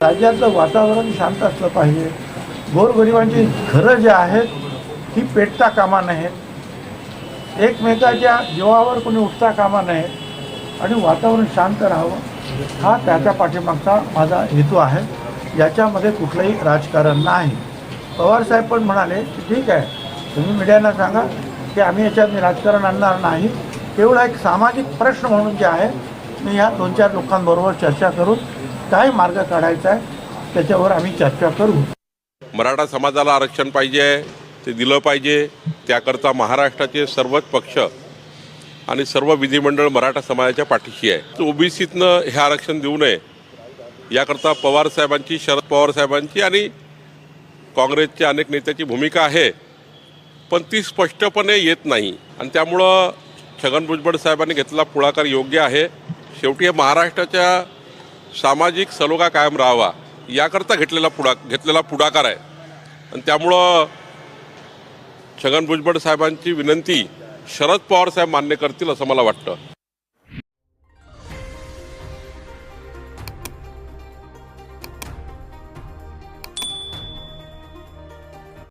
राज्यातलं वातावरण शांत असलं पाहिजे. गोरगरिबांची घरं जी आहेत ती पेटता कामा नयेत. एकमेकाच्या जीवावर कोणी उठता कामा नये आणि वातावरण शांत राहावं हा त्याच्या पाठीमागचा माझा हेतू आहे. याच्यामध्ये कुठलंही राजकारण नाही. पवारसाहेब पण म्हणाले की ठीक आहे तुम्ही मीडियाला सांगा की आम्ही याच्यात राजकारण आणणार नाही. तेवढा एक सामाजिक प्रश्न म्हणून जे आहे मी ह्या दोन चार लोकांबरोबर चर्चा करून काय मार्ग काढायचा आहे त्याच्यावर आम्ही चर्चा करू. मराठा समाजाला आरक्षण पाहिजे ते दिलं पाहिजे त्याकरता महाराष्ट्राचे सर्वच पक्ष आणि सर्व विधिमंडळ मराठा समाजाच्या पाठीशी आहे. ओबीसीतनं हे आरक्षण देऊ नये याकरता पवार साहेबांची शरद पवार साहेबांची आणि काँग्रेसच्या अनेक नेत्याची भूमिका आहे पण ती स्पष्टपणे येत नाही. आणि त्यामुळं छगन भुजबळ साहेबांनी घेतलेला पुढाकार योग्य आहे. शेवटी हे महाराष्ट्राच्या सामाजिक सलोखा कायम राहावा याकरता घेतलेला पुढा घेतलेला पुढाकार आहे. आणि त्यामुळं छगन भुजबळ साहेबांची विनंती शरद पवार साहेब मान्य करतील असं मला वाटतं.